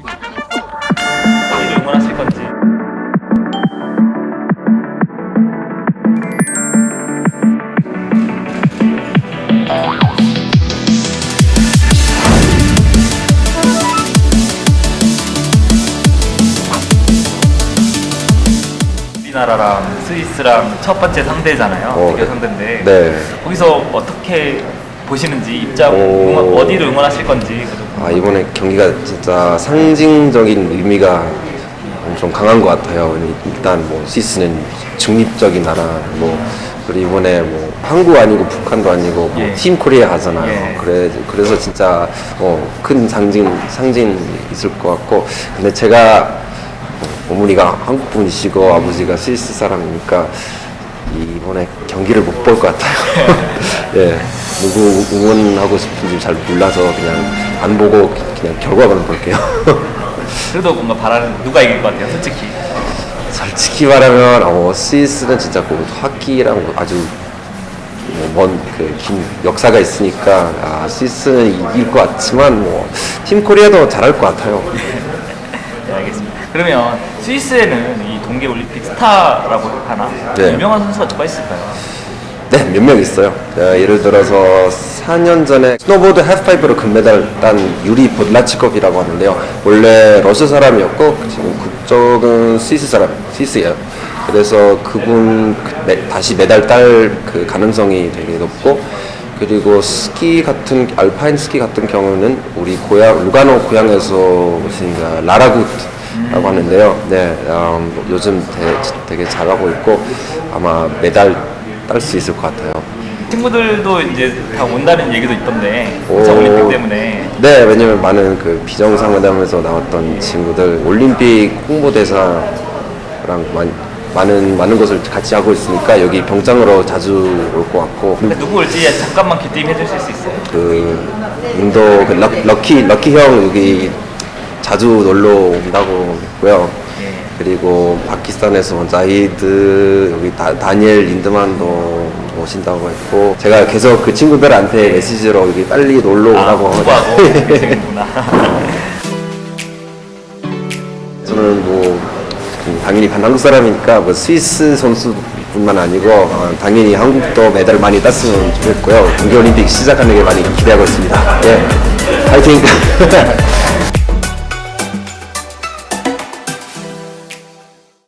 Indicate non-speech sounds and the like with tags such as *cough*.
어디를 응원하실 건지. 우리나라랑 스위스랑 첫 번째 상대잖아요. 어, 대결 상대인데 네. 거기서 어떻게 보시는지 입장 오. 응원, 어디를 응원하실 건지 아 이번에 경기가 진짜 상징적인 의미가 엄청 강한 것 같아요. 일단 뭐 스위스는 중립적인 나라, 뭐 그리고 이번에 뭐 한국 아니고 북한도 아니고 뭐 예. 팀 코리아 하잖아요. 예. 그래 그래서 진짜 어, 큰 상징 상징 있을 것 같고 근데 제가 어, 어머니가 한국 분이시고 아버지가 스위스 사람이니까 이번에 경기를 못 볼 것 같아요. *laughs* 예, 누구 응원하고 싶은지 잘 몰라서 그냥 안 보고 그냥 결과만 볼게요. *laughs* 그래도 뭔가 바라는 누가 이길 것 같아요, 솔직히. 솔직히 말하면 어, 스위스는 진짜 그 하키랑 아주 뭐 먼그긴 역사가 있으니까 아, 스위스는 이길 것 같지만 뭐 팀 코리아도 잘할 것 같아요. *laughs* 네, 알겠습니다. 그러면 스위스에는 이 동계 올림픽 스타라고 하나 네. 유명한 선수가 누가 있을까요? 네, 몇 명 있어요. 어, 예를 들어서 4년 전에 스노보드 하프파이브로 금메달 딴 유리 볼라치코프라고 하는데요. 원래 러시아 사람이었고 지금 국적은 스위스 사람, 스위스예요. 그래서 그분 그 메- 다시 메달 딸 그 가능성이 되게 높고 그리고 스키 같은 알파인 스키 같은 경우는 우리 고향 루가노 고향에서 오신 그 라라굿라고 하는데요. 네, 음, 요즘 되, 되게 잘하고 있고 아마 메달 딸 수 있을 것 같아요. 친구들도 이제 다 온다는 얘기도 있던데 오. 자 올림픽 때문에 네, 왜냐면 많은 그 비정상회담에서 나왔던 친구들 올림픽 홍보대사랑 많이, 많은 많은 것을 같이 하고 있으니까 여기 병장으로 자주 올 것 같고 근데 누구 올지 잠깐만 기대해 주실 수 있어요? 그 인도 그 럭, 럭키 럭키 형 여기 자주 놀러 온다고 했고요. 예. 그리고 파키스탄에서 자히드 여기 다, 다니엘 린드만도 오신다고 했고 제가 계속 그 친구들한테 메시지로 여기 빨리 놀러 아, 오라고 공부하고 계시는구나. *laughs* *laughs* 저는 뭐 음, 당연히 한국 사람이니까 뭐 스위스 선수 뿐만 아니고 어, 당연히 한국도 메달 많이 땄으면 좋겠고요. 동계올림픽 시작하는 게 많이 기대하고 있습니다. 예, 파이팅! *laughs*